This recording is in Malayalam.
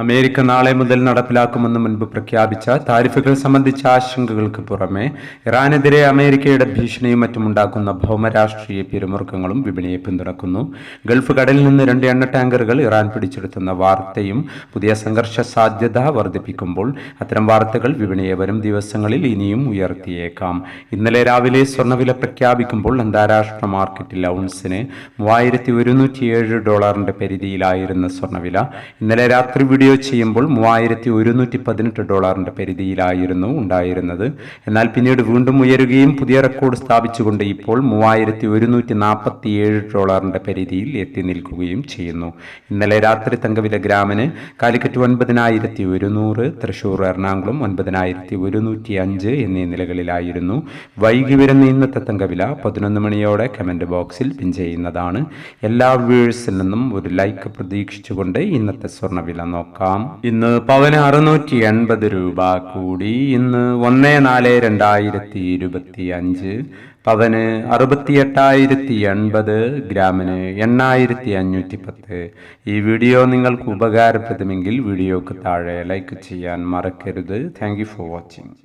അമേരിക്ക നാളെ മുതൽ നടപ്പിലാക്കുമെന്ന് മുൻപ് പ്രഖ്യാപിച്ച താരിഫുകൾ സംബന്ധിച്ച ആശങ്കകൾക്ക് പുറമെ ഇറാനെതിരെ അമേരിക്കയുടെ ഭീഷണിയും മറ്റുമുണ്ടാക്കുന്ന ഭൗമരാഷ്ട്രീയ പിരിമുറുക്കങ്ങളും വിപണിയെ പിന്തുണക്കുന്നു. ഗൾഫ് കടലിൽ നിന്ന് രണ്ട് എണ്ണ ടാങ്കറുകൾ ഇറാൻ പിടിച്ചെടുത്തുന്ന വാർത്തയും പുതിയ സംഘർഷ സാധ്യത വർദ്ധിപ്പിക്കുമ്പോൾ അത്തരം വാർത്തകൾ വിപണിയെ വരും ദിവസങ്ങളിൽ ഇനിയും ഉയർത്തിയേക്കാം. ഇന്നലെ രാവിലെ സ്വർണവില പ്രഖ്യാപിക്കുമ്പോൾ അന്താരാഷ്ട്ര മാർക്കറ്റിൽ ഔൺസിന് മൂവായിരത്തി ഒരുന്നൂറ്റിയേഴ് ഡോളറിന്റെ പരിധിയിലായിരുന്ന സ്വർണവില. ഇന്നലെ രാത്രി വീഡിയോ ചെയ്യുമ്പോൾ മൂവായിരത്തി ഒരുന്നൂറ്റി പതിനെട്ട് ഡോളറിന്റെ പരിധിയിലായിരുന്നു ഉണ്ടായിരുന്നത്. എന്നാൽ പിന്നീട് വീണ്ടും ഉയരുകയും പുതിയ റെക്കോർഡ് സ്ഥാപിച്ചുകൊണ്ട് ഇപ്പോൾ മൂവായിരത്തി ഒരുന്നൂറ്റി നാൽപ്പത്തി ഏഴ് ഡോളറിന്റെ പരിധിയിൽ എത്തി നിൽക്കുകയും ചെയ്യുന്നു. ഇന്നലെ രാത്രി തങ്കവില ഗ്രാമിന് കാലിക്കറ്റ് ഒൻപതിനായിരത്തി ഒരുന്നൂറ് തൃശൂർ എറണാകുളം ഒൻപതിനായിരത്തി ഒരുന്നൂറ്റി അഞ്ച് എന്നീ നിലകളിലായിരുന്നു. വൈകി വരുന്ന ഇന്നത്തെ തങ്കവില പതിനൊന്ന് മണിയോടെ കമന്റ് ബോക്സിൽ പിൻ ചെയ്യുന്നതാണ്. എല്ലാ വ്യൂഴ്സിൽ നിന്നും ഒരു ലൈക്ക് പ്രതീക്ഷിച്ചുകൊണ്ട് ഇന്നത്തെ സ്വർണവില നോക്കാം. ഇന്ന് പവന് അറുന്നൂറ്റി എൺപത് രൂപ കൂടി. ഇന്ന് ഒന്ന് നാല് രണ്ടായിരത്തി ഇരുപത്തി അഞ്ച് പവന് അറുപത്തി എട്ടായിരത്തി എൺപത് ഗ്രാമിന് എണ്ണായിരത്തി അഞ്ഞൂറ്റി പത്ത് ഈ വീഡിയോ നിങ്ങൾക്ക് ഉപകാരപ്രദമെങ്കിൽ വീഡിയോക്ക് താഴെ ലൈക്ക് ചെയ്യാൻ മറക്കരുത്. Thank for watching